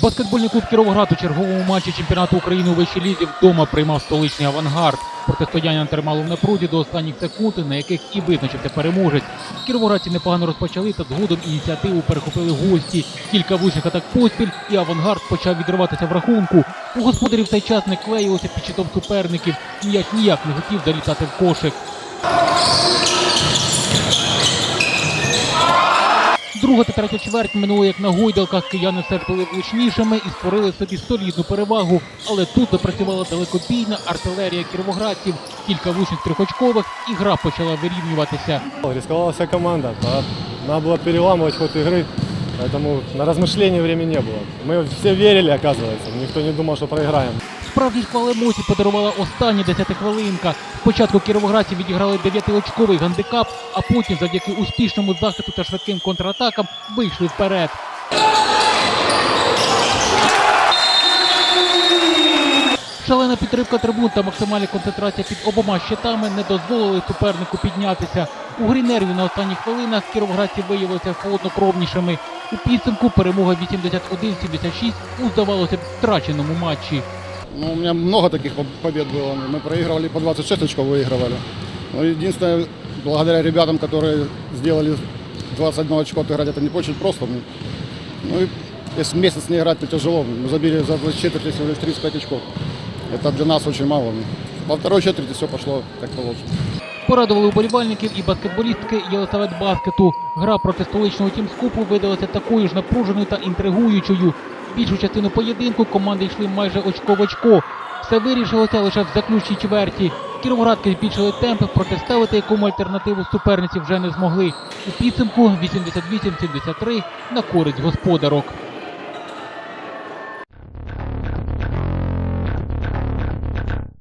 Баскетбольний клуб Кіровоград у черговому матчі чемпіонату України у вищій лізі вдома приймав столичний авангард. Протистояння тримало в напруді до останніх секунд, на яких і визначився переможець. Кіровоградці непогано розпочали та згодом ініціативу перехопили гості. Кілька вищих атак поспіль, і авангард почав відриватися в рахунку. У господарів цей час не клеїлося під щитом суперників. Ніяк ніяк не хотів залітати в кошик. Друга та третя чверть минуло як на гойдалках. Кияни все ж були влучнішими і створили собі солідну перевагу. Але тут запрацювала далекобійна артилерія кіровоградців. Кілька влучних трьохочкових, і гра почала вирівнюватися. Рисковала вся команда. а Надо было переламывать ход игры, поэтому на размышления времени не было. Мы все верили, оказывается. Никто не думал, что проиграем. Справді шквал емоцій подарувала остання десятихвилинка. Спочатку кіровоградці відіграли дев'ятиочковий гандикап, а потім, завдяки успішному захисту та швидким контратакам, вийшли вперед. Шалена підтримка трибун та максимальна концентрація під обома щитами не дозволили супернику піднятися. У грі нервів на останніх хвилинах кіровоградці виявилися холоднокровнішими. У підсумку перемога 81-76 у здавалося б втраченому матчі. Ну, у меня много таких поб- побед было. Мы проигрывали по 26 очков, выигрывали. Но единственное, благодаря ребятам, которые сделали 21 очко, отыграть это не очень просто. Ну, Ну и если месяц не играть, то тяжело. Мы забили за 24 всего лишь 35 очков. Это для нас очень мало. Во второй четверти все пошло как положено. Порадували уболівальників і баскетболістки Єлисавет Баскету. Гра проти столичного тімскупу видалася такою ж напруженою та інтригуючою. Більшу частину поєдинку команди йшли майже очко в очко. Все вирішилося лише в заключній чверті. Кіровоградки збільшили темпи, протиставити якому альтернативу суперниці вже не змогли. У підсумку 88-73 на користь господарок.